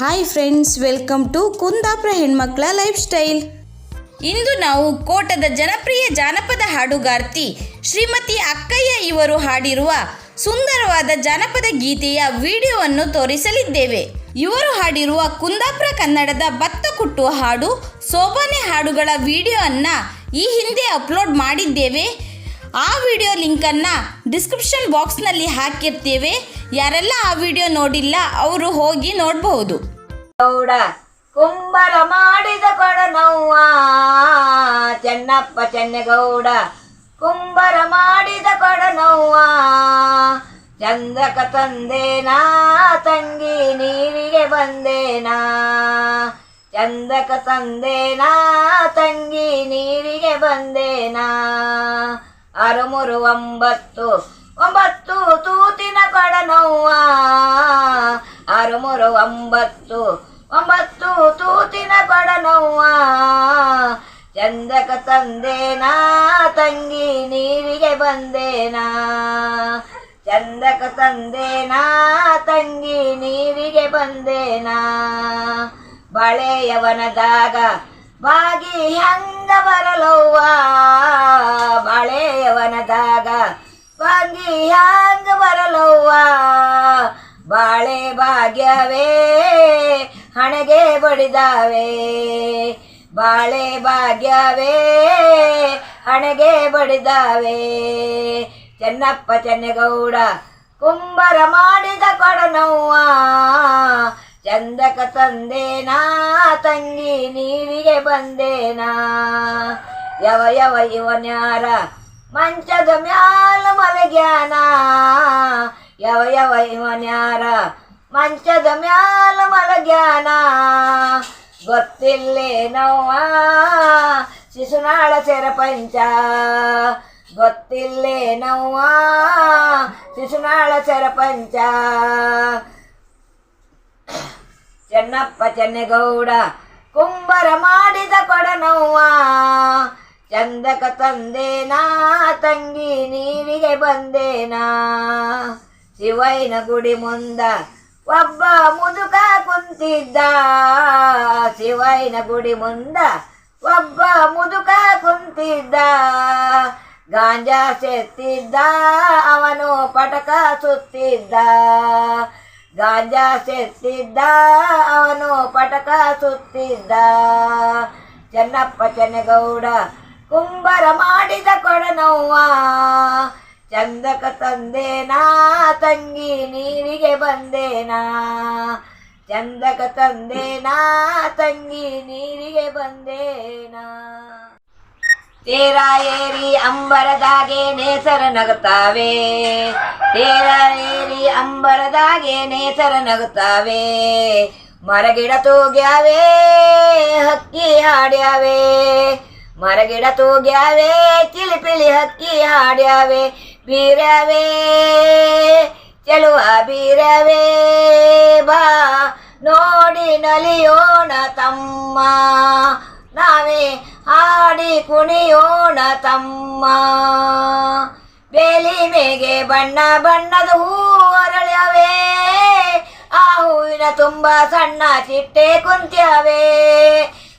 Hi friends welcome to Kundapura ಹೆಣ್ಮಕ್ಳ life style ಇಂದು ನಾವು ಕೋಟದ ಜನಪ್ರಿಯ ಜಾನಪದ ಹಾಡುಗಾರ್ತಿ ಶ್ರೀಮತಿ ಅಕ್ಕಯ್ಯ ಇವರು ಹಾಡಿರುವ ಸುಂದರವಾದ ಜಾನಪದ ಗೀತೆಯ ವಿಡಿಯೋವನ್ನು ತೋರಿಸಲಿದ್ದೇವೆ. ಇವರು ಹಾಡಿರುವ ಕುಂದಾಪುರ ಕನ್ನಡದ ಭತ್ತ ಕುಟ್ಟುವ ಹಾಡು, ಸೋಬಾನೆ ಹಾಡುಗಳ ವಿಡಿಯೋವನ್ನು ಈ ಹಿಂದೆ ಅಪ್ಲೋಡ್ ಮಾಡಿದ್ದೇವೆ. ಆ ವಿಡಿಯೋ ಲಿಂಕನ್ನು ಡಿಸ್ಕ್ರಿಪ್ಷನ್ ಬಾಕ್ಸ್ನಲ್ಲಿ ಹಾಕಿರ್ತೇವೆ. ಯಾರೆಲ್ಲ ಆ ವಿಡಿಯೋ ನೋಡಿಲ್ಲ, ಅವರು ಹೋಗಿ ನೋಡಬಹುದು. ಗೌಡ ಕುಂಬರ ಮಾಡಿದ ಕೊಡನವ್ವ. ಚೆನ್ನಪ್ಪ ಚೆನ್ನಗೌಡ ಕುಂಬರ ಮಾಡಿದ ಕೊಡನವ್ವ. ಚಂದಕ ತಂದೇನಾ, ತಂಗಿ ನೀರಿಗೆ ಬಂದೇನಾ. ಚಂದಕ ತಂದೇನಾ, ತಂಗಿ ನೀರಿಗೆ ಬಂದೇನಾ. ಅರುಮುರು ಒಂಬತ್ತು ಒಂಬತ್ತು ತೂತಿನ ಕೊಡನವ್ವ. ಅರುಮುರು ಒಂಬತ್ತು ಒಂಬತ್ತು ತೂತಿನ ಕೊಡನವ್ವ. ಚಂದಕ ತಂದೇನಾ, ತಂಗಿ ನೀರಿಗೆ ಬಂದೇನಾ. ಚಂದಕ ತಂದೇನಾ, ತಂಗಿ ನೀರಿಗೆ ಬಂದೇನಾ. ಬಳೆಯವನದಾಗ ಬಾಗಿ ಹಂಗ ಬರಲವ್ವ. ಬಳೆಯವನದಾಗ ಬಾಗಿ ಬಾಳೆ ಭಾಗ್ಯವೇ, ಹಣೆಗೆ ಬಡಿದಾವೆ. ಬಾಳೆ ಭಾಗ್ಯವೇ, ಹಣೆಗೆ ಬಡಿದಾವೆ. ಚೆನ್ನಪ್ಪ ಚೆನ್ನಗೌಡ ಕುಂಬರ ಮಾಡಿದ ಕೊಡನವ್ವ. ಚಂದಕ ತಂದೇನಾ, ತಂಗಿ ನೀರಿಗೆ ಬಂದೇನಾ. ಯವ ಯವ ಇವನ್ಯಾರ ಮಂಚದ ಮ್ಯಾಲ ಮಲಗ್ಯಾನ. ಯವ ಯವ ಇವನ್ಯಾರ? ಮಂಚದ ಮ್ಯಾಲ ಮಲಗ್ಯಾನ? ಗೊತ್ತಿಲ್ಲೇನವ್ವ ಶಿಶುನಾಳ ಸೆರಪಂಚ ಗೊತ್ತಿಲ್ಲೇನವ್ವ ಶಿಶುನಾಳ ಸೆರಪಂಚ ಚೆನ್ನಪ್ಪ ಚೆನ್ನಗೌಡ, ಕುಂಬರ ಮಾಡಿದ ಕೊಡನವ್ವ ಚಂದಕ ತಂದೇನಾ, ತಂಗಿ ನೀರಿಗೆ ಬಂದೇನಾ? ಶಿವೈನ ಗುಡಿ ಮುಂದ ಒಬ್ಬ ಮುದುಕ ಕುಂತಿದ್ದ. ಶಿವೈನ ಗುಡಿ ಮುಂದ ಒಬ್ಬ ಮುದುಕ ಕುಂತಿದ್ದ. ಗಾಂಜಾ ಸೆತ್ತಿದ್ದ, ಅವನು ಪಟಕ ಸುತ್ತಿದ್ದ. ಗಾಂಜಾ ಸೆತ್ತಿದ್ದ, ಅವನು ಪಟಕ ಸುತ್ತಿದ್ದ. ಚೆನ್ನಪ್ಪ, ಚೆನ್ನಗೌಡ ಕುಂಬರ ಮಾಡಿದ ಕೊಡನವ್ವ. ಚಂದಕ ತಂದೇನಾ, ತಂಗಿ ನೀರಿಗೆ ಬಂದೇನಾ? ಚಂದಕ ತಂದೇನಾ, ತಂಗಿ ನೀರಿಗೆ ಬಂದೇನಾ? ತೇರ ಏರಿ ಅಂಬರದಾಗೆ ನೇಸರ ನಗುತ್ತಾವೆ. ತೇರ ಏರಿ ಅಂಬರದಾಗೆ ನೇಸರ ನಗುತ್ತಾವೆ. ಮರಗಿಡ ತೂಗ್ಯಾವೆ, ಹಕ್ಕಿ ಹಾಡ್ಯಾವೆ. ಮರಗಿಡ ತೂಗ್ಯಾವೆ ಚಿಲಿಪಿಲಿ ಹಕ್ಕಿ ಹಾಡ್ಯಾವೆ. ಬೀರವೇ, ಚೆಲುವ ಬೀರವೇ, ಬಾ, ನೋಡಿ ನಲಿಯೋಣ ತಮ್ಮ. ನಾವೇ ಹಾಡಿ ಕುಣಿಯೋಣ ತಮ್ಮ. ಬೇಲಿ ಮೇಗೆ ಬಣ್ಣ ಬಣ್ಣದ ಹೂ ಅರಳವೇ ಆ ಹೂವಿನ ತುಂಬ ಸಣ್ಣ ಚಿಟ್ಟೆ ಕುಂತ್ಯವೇ.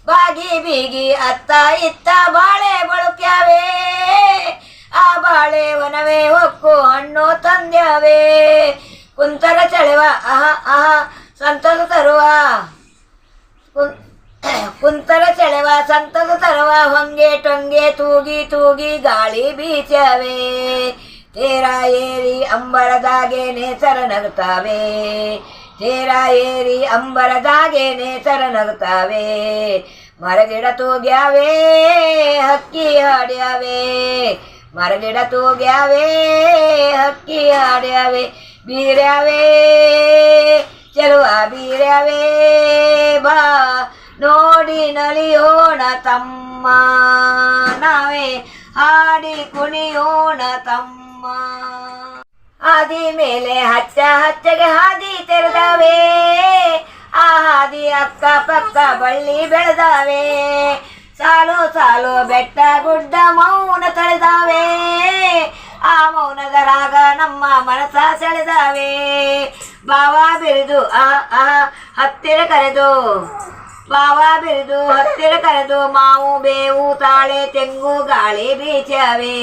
ಬಾಗಿ ಬೀಗಿ ಅತ್ತ ಇತ್ತ ಬಾಳೆ ಬಳುಕ್ಯಾವೆ. ಆ ಬಾಳೆ ವನವೇ ಹೊಕ್ಕು ಹಣ್ಣು ತಂದ್ಯಾವೇ. ಕುಂತರ ಚಳೆವ ಆಹ ಆಹ ಸಂತಸ ತರುವ. ಕುಂತರ ಚಳೆವ, ಸಂತದ ತರುವ, ಹೊಂಗೆ ಟೊಂಗೆ ತೂಗಿ ತೂಗಿ ಗಾಳಿ ಬೀಚವೇ. ತೇರ ಏರಿ ಅಂಬರದಾಗೆ ನೇಸರ ನಗುತ್ತಾವೆ ತೇರ ಏರಿ ಅಂಬರದಾಗೆ ನೇಸರ ನಗುತ್ತಾವೆ ಮರಗಿಡ ತೂಗ್ಯಾವೇ, ಹಕ್ಕಿ ಹಾಡ್ಯಾವೆ. ಮರಗಿಡ ತೂಗ್ಯಾವೇ ಹಕ್ಕಿ ಹಾಡ್ಯಾವೆ ಬೀರ್ಯಾವೇ, ಚೆಲುವ ಬೀರ್ಯಾವೇ. ಬಾ, ನೋಡಿ ನಲಿಯೋಣ ತಮ್ಮ, ನಾವೇ ಹಾಡಿ ಕುಣಿಯೋಣ ತಮ್ಮ. ಹಾದಿ ಮೇಲೆ ಹಚ್ಚ ಹಚ್ಚಗೆ ಹಾದಿ ತೆರೆದವೇ, ಆ ಹಾದಿ ಅಕ್ಕ ಪಕ್ಕ ಬಳ್ಳಿ ಬೆಳೆದಾವೆ. ಸಾಲು ಸಾಲು ಬೆಟ್ಟ ಗುಡ್ಡ ಮೌನ ತಳೆದಾವೆ ಆ ಮೌನದ ರಾಗ ನಮ್ಮ ಮನಸ ಸೆಳೆದಾವೆ ಬಾವ ಬಿರಿದು ಆ ಆ ಹತ್ತಿರ ಕರೆದು ಬಾವ ಬಿರಿದು ಹತ್ತಿರ ಕರೆದು ಮಾವು ಬೇವು ತಾಳೆ ತೆಂಗು ಗಾಳಿ ಬೀಚವೆ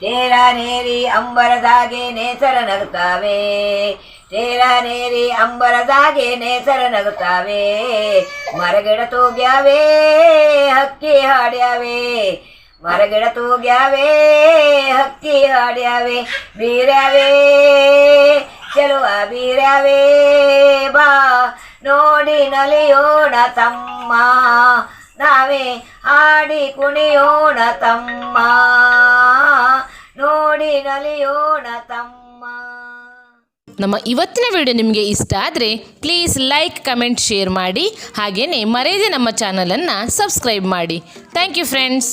ತೇರ ನೇರಿ ಅಂಬರದಾಗೆ ನೇಸರ ನಗುತ್ತಾವೆ. ತೇರ ನೇರಿ ಅಂಬರದಾಗೆ ನೇಸರ ನಗುತ್ತಾವೆ. ಮರಗಿಡ ತೋಗ್ಯಾವೆ, ಹಕ್ಕಿ ಹಾಡ್ಯಾವೆ. ಮರಗಿಡ ತೂಗ್ಯಾವೆ, ಹಕ್ಕಿ ಹಾಡ್ಯಾವೆ. ಬೀರ್ಯಾವೆ, ಚೆಲುವ ಬೀರ್ಯಾವೇ. ಬಾ, ನೋಡಿ ನಲಿಯೋಣ ತಮ್ಮ. ನಾವೇ ಆಡಿ ಕುಣಿಯೋಣ ತಮ್ಮ. ನೋಡಿ ನಲಿಯೋಣ ತಮ್ಮ. ನಮ್ಮ ಇವತ್ತಿನ ವಿಡಿಯೋ ನಿಮಗೆ ಇಷ್ಟ ಆದರೆ ಪ್ಲೀಸ್ ಲೈಕ್ ಕಮೆಂಟ್ ಶೇರ್ ಮಾಡಿ. ಹಾಗೆಯೇ ಮರೆಯದೆ ನಮ್ಮ ಚಾನಲನ್ನು ಸಬ್ಸ್ಕ್ರೈಬ್ ಮಾಡಿ. Thank you friends